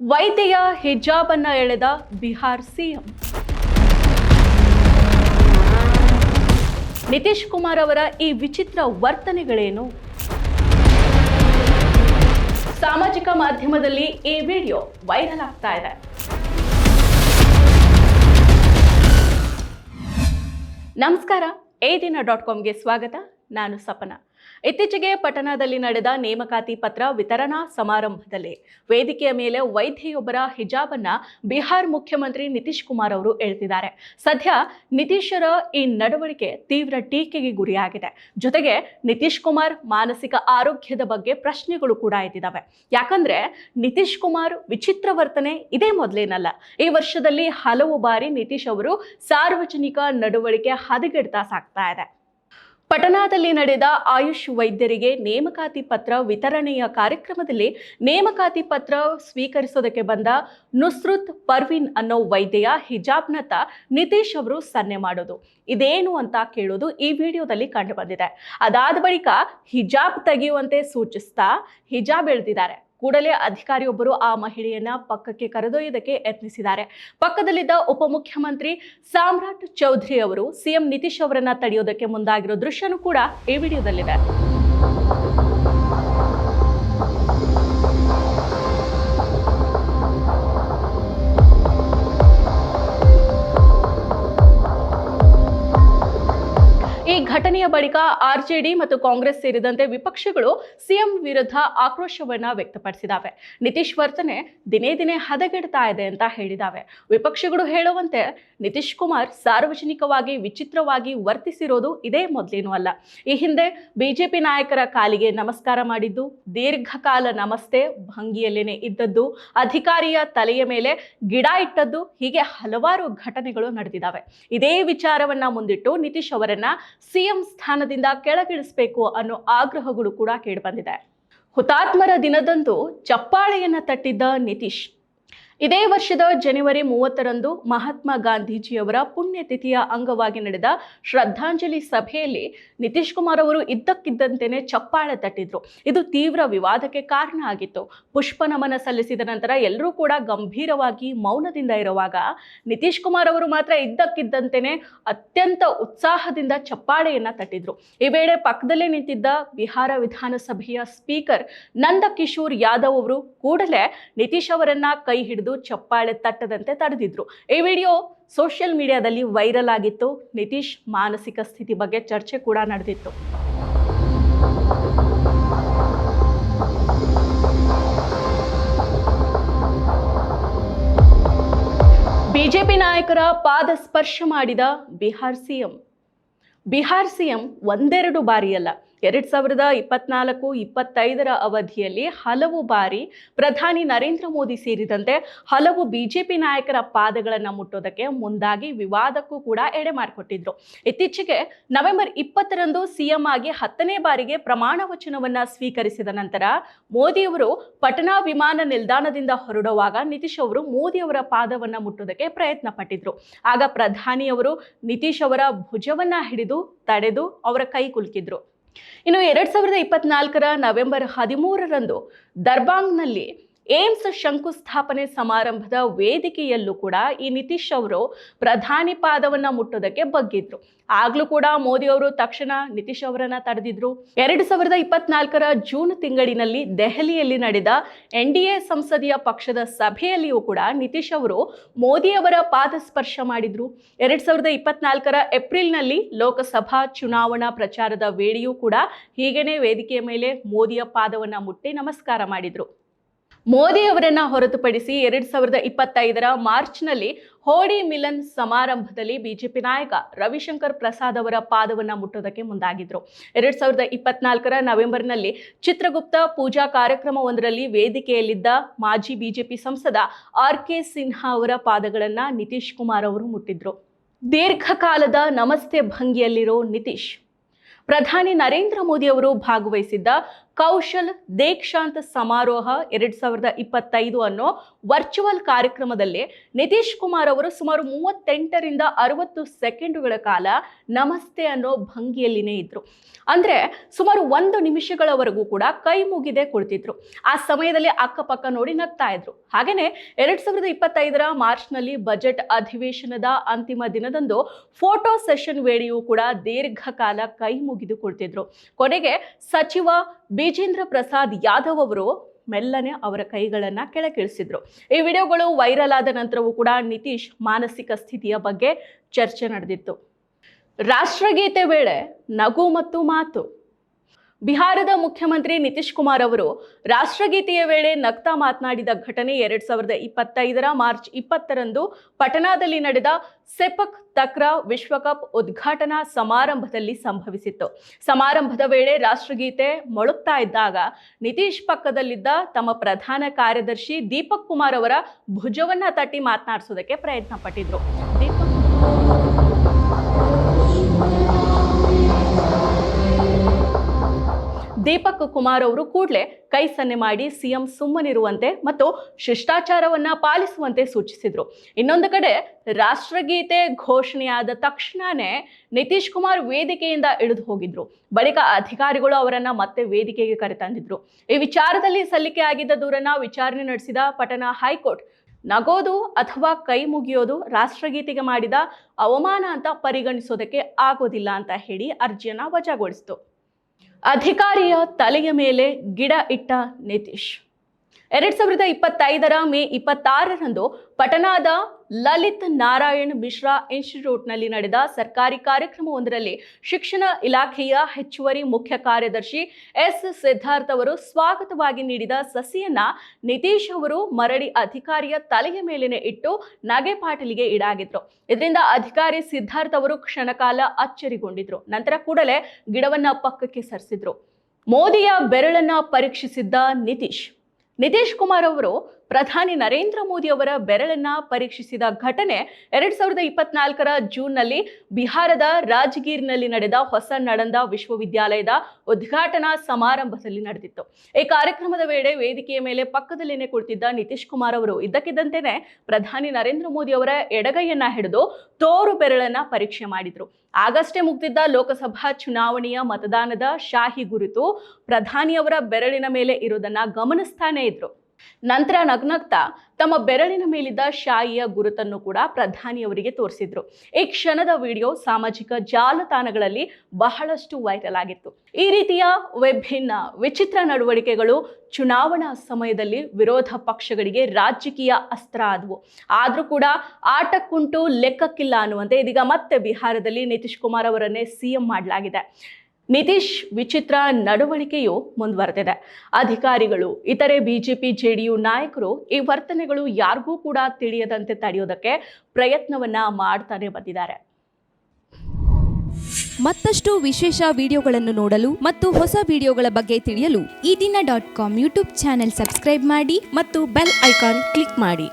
ವೈದ್ಯೆಯ ಹಿಜಾಬನ್ನ ಎಳೆದ ಬಿಹಾರ್ ಸಿಎಂ. ನಿತೀಶ್ ಕುಮಾರ್ ಅವರ ಈ ವಿಚಿತ್ರ ವರ್ತನೆಗಳೇನು? ಸಾಮಾಜಿಕ ಮಾಧ್ಯಮದಲ್ಲಿ ಈ ವಿಡಿಯೋ ವೈರಲ್ ಆಗ್ತಾ ಇದೆ. ನಮಸ್ಕಾರ ಏದಿನ ದಿನ ಡಾಟ್ ಕಾಮ್ಗೆ ಸ್ವಾಗತ. ನಾನು ಸಪನ. ಇತ್ತೀಚೆಗೆ ಪಟನಾದಲ್ಲಿ ನಡೆದ ನೇಮಕಾತಿ ಪತ್ರ ವಿತರಣಾ ಸಮಾರಂಭದಲ್ಲಿ ವೇದಿಕೆಯ ಮೇಲೆ ವೈದ್ಯೆಯೊಬ್ಬರ ಹಿಜಾಬನ್ನ ಬಿಹಾರ್ ಮುಖ್ಯಮಂತ್ರಿ ನಿತೀಶ್ ಕುಮಾರ್ ಅವರು ಹೇಳ್ತಿದ್ದಾರೆ ಸದ್ಯ ನಿತೀಶರ ಈ ನಡವಳಿಕೆ ತೀವ್ರ ಟೀಕೆಗೆ ಗುರಿಯಾಗಿದೆ. ಜೊತೆಗೆ ನಿತೀಶ್ ಕುಮಾರ್ ಮಾನಸಿಕ ಆರೋಗ್ಯದ ಬಗ್ಗೆ ಪ್ರಶ್ನೆಗಳು ಕೂಡ ಎದ್ದಿದ್ದಾವೆ. ಯಾಕಂದ್ರೆ ನಿತೀಶ್ ಕುಮಾರ್ ವಿಚಿತ್ರ ವರ್ತನೆ ಇದೇ ಮೊದಲೇನಲ್ಲ. ಈ ವರ್ಷದಲ್ಲಿ ಹಲವು ಬಾರಿ ನಿತೀಶ್ ಅವರು ಸಾರ್ವಜನಿಕ ನಡವಳಿಕೆ ಹದಗೆಡ್ತಾ ಸಾಕ್ತಾ ಇದೆ. ಪಟನಾದಲ್ಲಿ ನಡೆದ ಆಯುಷ್ ವೈದ್ಯರಿಗೆ ನೇಮಕಾತಿ ಪತ್ರ ವಿತರಣೆಯ ಕಾರ್ಯಕ್ರಮದಲ್ಲಿ ನೇಮಕಾತಿ ಪತ್ರ ಸ್ವೀಕರಿಸೋದಕ್ಕೆ ಬಂದ ನುಸ್ರುತ್ ಪರ್ವಿನ್ ಅನ್ನೋ ವೈದ್ಯೆಯ ಹಿಜಾಬ್ನತ್ತ ನಿತೀಶ್ ಅವರು ಸನ್ನೆ ಮಾಡೋದು. ಇದೇನು ಅಂತ ಕೇಳೋದು ಈ ವಿಡಿಯೋದಲ್ಲಿ ಕಂಡುಬಂದಿದೆ ಅದಾದ ಬಳಿಕ ಹಿಜಾಬ್ ತೆಗೆಯುವಂತೆ ಸೂಚಿಸ್ತಾ ಹಿಜಾಬ್ ಎಳೆದಿದ್ದಾರೆ. ಕೂಡಲೇ ಅಧಿಕಾರಿಯೊಬ್ಬರು ಆ ಮಹಿಳೆಯನ್ನ ಪಕ್ಕಕ್ಕೆ ಕರೆದೊಯ್ಯದಕ್ಕೆ ಯತ್ನಿಸಿದ್ದಾರೆ. ಪಕ್ಕದಲ್ಲಿದ್ದ ಉಪಮುಖ್ಯಮಂತ್ರಿ ಸಾಮ್ರಾಟ್ ಚೌಧರಿ ಅವರು ಸಿಎಂ ನಿತೀಶ್ ಅವರನ್ನ ತಡೆಯೋದಕ್ಕೆ ಮುಂದಾಗಿರೋ ದೃಶ್ಯನೂ ಕೂಡ ಈ ವಿಡಿಯೋದಲ್ಲಿದೆ. ಘಟನೆಯ ಬಳಿಕ ಆರ್ಜೆಡಿ ಮತ್ತು ಕಾಂಗ್ರೆಸ್ ಸೇರಿದಂತೆ ವಿಪಕ್ಷಗಳು ಸಿಎಂ ವಿರುದ್ಧ ಆಕ್ರೋಶವನ್ನ ವ್ಯಕ್ತಪಡಿಸಿದಾವೆ. ನಿತೀಶ್ ವರ್ತನೆ ದಿನೇ ದಿನೇ ಹದಗೆಡ್ತಾ ಇದೆ ಅಂತ ಹೇಳಿದಾವೆ. ವಿಪಕ್ಷಗಳು ಹೇಳುವಂತೆ ನಿತೀಶ್ ಕುಮಾರ್ ಸಾರ್ವಜನಿಕವಾಗಿ ವಿಚಿತ್ರವಾಗಿ ವರ್ತಿಸಿರೋದು ಇದೇ ಮೊದಲೇನೂ ಅಲ್ಲ. ಈ ಹಿಂದೆ ಬಿಜೆಪಿ ನಾಯಕರ ಕಾಲಿಗೆ ನಮಸ್ಕಾರ ಮಾಡಿದ್ದು, ದೀರ್ಘಕಾಲ ನಮಸ್ತೆ ಭಂಗಿಯಲ್ಲೇನೆ ಇದ್ದದ್ದು, ಅಧಿಕಾರಿಯ ತಲೆಯ ಮೇಲೆ ಗಿಡ ಇಟ್ಟದ್ದು, ಹೀಗೆ ಹಲವಾರು ಘಟನೆಗಳು ನಡೆದಿದ್ದಾವೆ ಇದೇ ವಿಚಾರವನ್ನ ಮುಂದಿಟ್ಟು ನಿತೀಶ್ ಅವರನ್ನ ಸಿಎಂ ಸ್ಥಾನದಿಂದ ಕೆಳಗಿಳಿಸಬೇಕು ಅನ್ನೋ ಆಗ್ರಹಗಳು ಕೂಡ ಕೇಳಿಬಂದಿದೆ ಹುತಾತ್ಮರ ದಿನದಂದು ಚಪ್ಪಾಳೆಯನ್ನ ತಟ್ಟಿದ್ದ ನಿತೀಶ್. ಇದೇ ವರ್ಷದ ಜನವರಿ ಮೂವತ್ತರಂದು ಮಹಾತ್ಮ ಗಾಂಧೀಜಿಯವರ ಪುಣ್ಯತಿಥಿಯ ಅಂಗವಾಗಿ ನಡೆದ ಶ್ರದ್ಧಾಂಜಲಿ ಸಭೆಯಲ್ಲಿ ನಿತೀಶ್ ಕುಮಾರ್ ಅವರು ಇದ್ದಕ್ಕಿದ್ದಂತೆಯೇ ಚಪ್ಪಾಳೆ ತಟ್ಟಿದ್ರು. ಇದು ತೀವ್ರ ವಿವಾದಕ್ಕೆ ಕಾರಣ ಆಗಿತ್ತು. ಪುಷ್ಪ ನಮನ ಸಲ್ಲಿಸಿದ ನಂತರ ಎಲ್ಲರೂ ಕೂಡ ಗಂಭೀರವಾಗಿ ಮೌನದಿಂದ ಇರುವಾಗ ನಿತೀಶ್ ಕುಮಾರ್ ಅವರು ಮಾತ್ರ ಇದ್ದಕ್ಕಿದ್ದಂತೆಯೇ ಅತ್ಯಂತ ಉತ್ಸಾಹದಿಂದ ಚಪ್ಪಾಳೆಯನ್ನ ತಟ್ಟಿದ್ರು. ಈ ವೇಳೆ ಪಕ್ಕದಲ್ಲೇ ನಿಂತಿದ್ದ ಬಿಹಾರ ವಿಧಾನಸಭೆಯ ಸ್ಪೀಕರ್ ನಂದಕಿಶೋರ್ ಯಾದವ್ ಅವರು ಕೂಡಲೇ ನಿತೀಶ್ ಅವರನ್ನ ಕೈ ಹಿಡಿದು ಚಪ್ಪಾಳೆ ತಟ್ಟದಂತೆ ತಡೆದಿದ್ರು. ಈ ವಿಡಿಯೋ ಸೋಷಿಯಲ್ ಮೀಡಿಯಾದಲ್ಲಿ ವೈರಲ್ ಆಗಿತ್ತು. ನಿತೀಶ್ ಮಾನಸಿಕ ಸ್ಥಿತಿ ಬಗ್ಗೆ ಚರ್ಚೆ ಕೂಡ ನಡೆದಿತ್ತು. ಬಿಜೆಪಿ ನಾಯಕರ ಪಾದ ಸ್ಪರ್ಶ ಮಾಡಿದ ಬಿಹಾರ್ ಸಿಎಂ. ಬಿಹಾರ್ ಸಿಎಂ ಒಂದೆರಡು ಬಾರಿಯಲ್ಲ ಎರಡ್ ಸಾವಿರದ ಇಪ್ಪತ್ನಾಲ್ಕು ಇಪ್ಪತ್ತೈದರ ಅವಧಿಯಲ್ಲಿ ಹಲವು ಬಾರಿ ಪ್ರಧಾನಿ ನರೇಂದ್ರ ಮೋದಿ ಸೇರಿದಂತೆ ಹಲವು ಬಿಜೆಪಿ ನಾಯಕರ ಪಾದಗಳನ್ನು ಮುಟ್ಟೋದಕ್ಕೆ ಮುಂದಾಗಿ ವಿವಾದಕ್ಕೂ ಕೂಡ ಎಡೆ ಮಾಡಿಕೊಟ್ಟಿದ್ರು. ಇತ್ತೀಚೆಗೆ ನವೆಂಬರ್ ಇಪ್ಪತ್ತರಂದು ಸಿಎಂ ಆಗಿ ಹತ್ತನೇ ಬಾರಿಗೆ ಪ್ರಮಾಣ ವಚನವನ್ನ ಸ್ವೀಕರಿಸಿದ ನಂತರ ಮೋದಿಯವರು ಪಟನಾ ವಿಮಾನ ನಿಲ್ದಾಣದಿಂದ ಹೊರಡುವಾಗ ನಿತೀಶ್ ಅವರು ಮೋದಿ ಅವರ ಪಾದವನ್ನ ಮುಟ್ಟೋದಕ್ಕೆ ಪ್ರಯತ್ನ ಪಟ್ಟಿದ್ರು. ಆಗ ಪ್ರಧಾನಿಯವರು ನಿತೀಶ್ ಅವರ ಭುಜವನ್ನ ಹಿಡಿದು ತಡೆದು ಅವರ ಕೈ ಕುಲುಕಿದ್ರು. ಇನ್ನು ಎರಡು ಸಾವಿರದ ಇಪ್ಪತ್ನಾಲ್ಕರ ನವೆಂಬರ್ ಹದಿಮೂರರಂದು ದರ್ಬಾಂಗ್ನಲ್ಲಿ ಏಮ್ಸ್ ಶಂಕುಸ್ಥಾಪನೆ ಸಮಾರಂಭದ ವೇದಿಕೆಯಲ್ಲೂ ಕೂಡ ಈ ನಿತೀಶ್ ಅವರು ಪ್ರಧಾನಿ ಪಾದವನ್ನ ಮುಟ್ಟೋದಕ್ಕೆ ಬಗ್ಗಿದ್ರು. ಆಗ್ಲೂ ಕೂಡ ಮೋದಿ ಅವರು ತಕ್ಷಣ ನಿತೀಶ್ ಅವರನ್ನ ತಡೆದಿದ್ರು. ಎರಡು ಸಾವಿರದ ಇಪ್ಪತ್ನಾಲ್ಕರ ಜೂನ್ ತಿಂಗಳಿನಲ್ಲಿ ದೆಹಲಿಯಲ್ಲಿ ನಡೆದ ಎನ್ ಡಿ ಎ ಸಂಸದೀಯ ಪಕ್ಷದ ಸಭೆಯಲ್ಲಿಯೂ ಕೂಡ ನಿತೀಶ್ ಅವರು ಮೋದಿ ಅವರ ಪಾದ ಸ್ಪರ್ಶ ಮಾಡಿದ್ರು. ಎರಡ್ ಸಾವಿರದ ಇಪ್ಪತ್ನಾಲ್ಕರ ಏಪ್ರಿಲ್ನಲ್ಲಿ ಲೋಕಸಭಾ ಚುನಾವಣಾ ಪ್ರಚಾರದ ವೇಳೆಯೂ ಕೂಡ ಹೀಗೇನೆ ವೇದಿಕೆಯ ಮೇಲೆ ಮೋದಿಯ ಪಾದವನ್ನ ಮುಟ್ಟಿ ನಮಸ್ಕಾರ ಮಾಡಿದ್ರು. ಮೋದಿ ಅವರನ್ನ ಹೊರತುಪಡಿಸಿ ಎರಡ್ ಸಾವಿರದ ಇಪ್ಪತ್ತೈದರ ಮಾರ್ಚ್ನಲ್ಲಿ ಹೋಡಿ ಮಿಲನ್ ಸಮಾರಂಭದಲ್ಲಿ ಬಿಜೆಪಿ ನಾಯಕ ರವಿಶಂಕರ್ ಪ್ರಸಾದ್ ಅವರ ಪಾದವನ್ನು ಮುಟ್ಟೋದಕ್ಕೆ ಮುಂದಾಗಿದ್ರು. ಎರಡ್ ಸಾವಿರದ ಇಪ್ಪತ್ನಾಲ್ಕರ ನವೆಂಬರ್ನಲ್ಲಿ ಚಿತ್ರಗುಪ್ತ ಪೂಜಾ ಕಾರ್ಯಕ್ರಮವೊಂದರಲ್ಲಿ ವೇದಿಕೆಯಲ್ಲಿದ್ದ ಮಾಜಿ ಬಿಜೆಪಿ ಸಂಸದ ಆರ್ ಕೆ ಸಿನ್ಹಾ ಅವರ ಪಾದಗಳನ್ನು ನಿತೀಶ್ ಕುಮಾರ್ ಅವರು ಮುಟ್ಟಿದ್ರು. ದೀರ್ಘಕಾಲದ ನಮಸ್ತೆ ಭಂಗಿಯಲ್ಲಿರೋ ನಿತೀಶ್. ಪ್ರಧಾನಿ ನರೇಂದ್ರ ಮೋದಿ ಅವರು ಭಾಗವಹಿಸಿದ್ದ ಕೌಶಲ್ ದೇಕ್ಷಾಂತ ಸಮಾರೋಹ ಎರಡ್ ಸಾವಿರದ ಇಪ್ಪತ್ತೈದು ಅನ್ನೋ ವರ್ಚುವಲ್ ಕಾರ್ಯಕ್ರಮದಲ್ಲಿ ನಿತೀಶ್ ಕುಮಾರ್ ಅವರು ಸುಮಾರು ಮೂವತ್ತೆಂಟರಿಂದ ಅರವತ್ತು ಸೆಕೆಂಡುಗಳ ಕಾಲ ನಮಸ್ತೆ ಅನ್ನೋ ಭಂಗಿಯಲ್ಲಿನೇ ಇದ್ರು. ಅಂದ್ರೆ ಸುಮಾರು ಒಂದು ನಿಮಿಷಗಳವರೆಗೂ ಕೂಡ ಕೈ ಮುಗಿದೆ ಕುಳಿತಿದ್ರು. ಆ ಸಮಯದಲ್ಲಿ ಅಕ್ಕಪಕ್ಕ ನೋಡಿ ನಗ್ತಾ ಇದ್ರು. ಹಾಗೇನೆ ಎರಡ್ ಸಾವಿರದ ಇಪ್ಪತ್ತೈದರ ಮಾರ್ಚ್ನಲ್ಲಿ ಬಜೆಟ್ ಅಧಿವೇಶನದ ಅಂತಿಮ ದಿನದಂದು ಫೋಟೋ ಸೆಷನ್ ವೇಳೆಯೂ ಕೂಡ ದೀರ್ಘಕಾಲ ಕೈ ಮುಗಿದು ಕುಳಿತಿದ್ರು. ಕೊನೆಗೆ ಸಚಿವ ಬಿಜೇಂದ್ರ ಪ್ರಸಾದ್ ಯಾದವ್ ಅವರು ಮೆಲ್ಲನೆ ಅವರ ಕೈಗಳನ್ನು ಕೆಳಕಿಳಿಸಿದ್ರು ಈ ವಿಡಿಯೋಗಳು ವೈರಲ್ ಆದ ನಂತರವೂ ಕೂಡ ನಿತೀಶ್ ಮಾನಸಿಕ ಸ್ಥಿತಿಯ ಬಗ್ಗೆ ಚರ್ಚೆ ನಡೆದಿತ್ತು. ರಾಷ್ಟ್ರಗೀತೆ ವೇಳೆ ನಗು ಮತ್ತು ಮಾತು. ಬಿಹಾರದ ಮುಖ್ಯಮಂತ್ರಿ ನಿತೀಶ್ ಕುಮಾರ್ ಅವರು ರಾಷ್ಟ್ರಗೀತೆಯ ವೇಳೆ ನಗ್ತಾ ಮಾತನಾಡಿದ ಘಟನೆ ಎರಡ್ ಸಾವಿರದ ಇಪ್ಪತ್ತೈದರ ಮಾರ್ಚ್ ಇಪ್ಪತ್ತರಂದು ಪಟನಾದಲ್ಲಿ ನಡೆದ ಸೆಪಕ್ ತಕ್ರಾ ವಿಶ್ವಕಪ್ ಉದ್ಘಾಟನಾ ಸಮಾರಂಭದಲ್ಲಿ ಸಂಭವಿಸಿತ್ತು. ಸಮಾರಂಭದ ವೇಳೆ ರಾಷ್ಟ್ರಗೀತೆ ಮೊಳುಕ್ತಾ ಇದ್ದಾಗ ನಿತೀಶ್ ಪಕ್ಕದಲ್ಲಿದ್ದ ತಮ್ಮ ಪ್ರಧಾನ ಕಾರ್ಯದರ್ಶಿ ದೀಪಕ್ ಕುಮಾರ್ ಅವರ ಭುಜವನ್ನ ತಟ್ಟಿ ಮಾತನಾಡಿಸೋದಕ್ಕೆ ಪ್ರಯತ್ನ ಪಟ್ಟಿದ್ರು ದೀಪಕ್ ಕುಮಾರ್ ಅವರು ಕೂಡಲೇ ಕೈ ಸನ್ನೆ ಮಾಡಿ ಸಿಎಂ ಸುಮ್ಮನಿರುವಂತೆ ಮತ್ತು ಶಿಷ್ಟಾಚಾರವನ್ನ ಪಾಲಿಸುವಂತೆ ಸೂಚಿಸಿದ್ರು. ಇನ್ನೊಂದು ಕಡೆ ರಾಷ್ಟ್ರಗೀತೆ ಘೋಷಣೆಯಾದ ತಕ್ಷಣನೇ ನಿತೀಶ್ ಕುಮಾರ್ ವೇದಿಕೆಯಿಂದ ಇಳಿದು ಹೋಗಿದ್ರು. ಬಳಿಕ ಅಧಿಕಾರಿಗಳು ಅವರನ್ನ ಮತ್ತೆ ವೇದಿಕೆಗೆ ಕರೆತಂದಿದ್ರು. ಈ ವಿಚಾರದಲ್ಲಿ ಸಲ್ಲಿಕೆ ಆಗಿದ್ದ ದೂರನ್ನ ವಿಚಾರಣೆ ನಡೆಸಿದ ಪಟನಾ ಹೈಕೋರ್ಟ್, ನಗೋದು ಅಥವಾ ಕೈ ಮುಗಿಯೋದು ರಾಷ್ಟ್ರಗೀತೆಗೆ ಮಾಡಿದ ಅವಮಾನ ಅಂತ ಪರಿಗಣಿಸೋದಕ್ಕೆ ಆಗೋದಿಲ್ಲ ಅಂತ ಹೇಳಿ ಅರ್ಜಿಯನ್ನ ವಜಾಗೊಳಿಸಿತು. ಅಧಿಕಾರಿಯ ತಲೆಯ ಮೇಲೆ ಗಿಡ ಇಟ್ಟ ನಿತೀಶ್. ಎರಡ್ ಸಾವಿರದ ಇಪ್ಪತ್ತೈದರ ಮೇ ಇಪ್ಪತ್ತಾರರಂದು ಪಟನಾದ ಲಲಿತ್ ನಾರಾಯಣ್ ಮಿಶ್ರಾ ಇನ್ಸ್ಟಿಟ್ಯೂಟ್ನಲ್ಲಿ ನಡೆದ ಸರ್ಕಾರಿ ಕಾರ್ಯಕ್ರಮವೊಂದರಲ್ಲಿ ಶಿಕ್ಷಣ ಇಲಾಖೆಯ ಹೆಚ್ಚುವರಿ ಮುಖ್ಯ ಕಾರ್ಯದರ್ಶಿ ಎಸ್ ಸಿದ್ಧಾರ್ಥ್ ಅವರು ಸ್ವಾಗತವಾಗಿ ನೀಡಿದ ಸಸಿಯನ್ನ ನಿತೀಶ್ ಅವರು ಮರಳಿ ಅಧಿಕಾರಿಯ ತಲೆಯ ಮೇಲಿನ ಇಟ್ಟು ನಗೆಪಾಟಲಿಗೆ ಈಡಾಗಿದ್ರು. ಇದರಿಂದ ಅಧಿಕಾರಿ ಸಿದ್ಧಾರ್ಥ್ ಅವರು ಕ್ಷಣಕಾಲ ಅಚ್ಚರಿಗೊಂಡಿದ್ರು. ನಂತರ ಕೂಡಲೇ ಗಿಡವನ್ನ ಪಕ್ಕಕ್ಕೆ ಸರಿಸಿದ್ರು. ಮೋದಿಯ ಬೆರಳನ್ನ ಪರೀಕ್ಷಿಸಿದ್ದ ನಿತೀಶ್. ನಿತೀಶ್ ಕುಮಾರ್ ಅವರು ಪ್ರಧಾನಿ ನರೇಂದ್ರ ಮೋದಿ ಅವರ ಬೆರಳನ್ನ ಪರೀಕ್ಷಿಸಿದ ಘಟನೆ ಎರಡ್ ಸಾವಿರದ ಇಪ್ಪತ್ನಾಲ್ಕರ ಜೂನ್ನಲ್ಲಿ ಬಿಹಾರದ ರಾಜಗೀರ್ನಲ್ಲಿ ನಡೆದ ಹೊಸ ನಡಂದ ವಿಶ್ವವಿದ್ಯಾಲಯದ ಉದ್ಘಾಟನಾ ಸಮಾರಂಭದಲ್ಲಿ ನಡೆದಿತ್ತು. ಈ ಕಾರ್ಯಕ್ರಮದ ವೇಳೆ ವೇದಿಕೆಯ ಮೇಲೆ ಪಕ್ಕದಲ್ಲೇನೆ ಕುಳಿತಿದ್ದ ನಿತೀಶ್ ಕುಮಾರ್ ಅವರು ಇದ್ದಕ್ಕಿದ್ದಂತೆಯೇ ಪ್ರಧಾನಿ ನರೇಂದ್ರ ಮೋದಿ ಅವರ ಎಡಗೈಯನ್ನ ಹಿಡಿದು ತೋರು ಬೆರಳನ್ನ ಪರೀಕ್ಷೆ ಮಾಡಿದ್ರು. ಆಗಷ್ಟೇ ಮುಗ್ದಿದ್ದ ಲೋಕಸಭಾ ಚುನಾವಣೆಯ ಮತದಾನದ ಶಾಹಿ ಗುರುತು ಪ್ರಧಾನಿಯವರ ಬೆರಳಿನ ಮೇಲೆ ಇರುವುದನ್ನ ಗಮನಿಸ್ತಾನೆ ಇದ್ರು. ನಂತರ ನಗ್ನಗ್ತಾ ತಮ್ಮ ಬೆರಳಿನ ಮೇಲಿದ್ದ ಶಾಯಿಯ ಗುರುತನ್ನು ಕೂಡ ಪ್ರಧಾನಿಯವರಿಗೆ ತೋರಿಸಿದ್ರು. ಈ ಕ್ಷಣದ ವಿಡಿಯೋ ಸಾಮಾಜಿಕ ಜಾಲತಾಣಗಳಲ್ಲಿ ಬಹಳಷ್ಟು ವೈರಲ್ ಆಗಿತ್ತು. ಈ ರೀತಿಯ ವಿಭಿನ್ನ ವಿಚಿತ್ರ ನಡವಳಿಕೆಗಳು ಚುನಾವಣಾ ಸಮಯದಲ್ಲಿ ವಿರೋಧ ಪಕ್ಷಗಳಿಗೆ ರಾಜಕೀಯ ಅಸ್ತ್ರ ಆದವು. ಆದರೂ ಕೂಡ ಆಟಕ್ಕುಂಟು ಲೆಕ್ಕಕ್ಕಿಲ್ಲ ಅನ್ನುವಂತೆ ಇದೀಗ ಮತ್ತೆ ಬಿಹಾರದಲ್ಲಿ ನಿತೀಶ್ ಕುಮಾರ್ ಅವರನ್ನೇ ಸಿಎಂ ಮಾಡಲಾಗಿದೆ. ನಿತೀಶ್ ವಿಚಿತ್ರ ನಡವಳಿಕೆಯು ಮುಂದುವರೆದಿದೆ. ಅಧಿಕಾರಿಗಳು, ಇತರೆ ಬಿಜೆಪಿ, ಜೆಡಿಯು ನಾಯಕರು ಈ ವರ್ತನೆಗಳು ಯಾರಿಗೂ ಕೂಡ ತಿಳಿಯದಂತೆ ತಡೆಯೋದಕ್ಕೆ ಪ್ರಯತ್ನವನ್ನ ಮಾಡ್ತಾನೆ ಬಂದಿದ್ದಾರೆ. ಮತ್ತಷ್ಟು ವಿಶೇಷ ವಿಡಿಯೋಗಳನ್ನು ನೋಡಲು ಮತ್ತು ಹೊಸ ವಿಡಿಯೋಗಳ ಬಗ್ಗೆ ತಿಳಿಯಲು Eedina dot com YouTube channel subscribe ಮಾಡಿ ಮತ್ತು ಬೆಲ್ ಐಕಾನ್ ಕ್ಲಿಕ್ ಮಾಡಿ.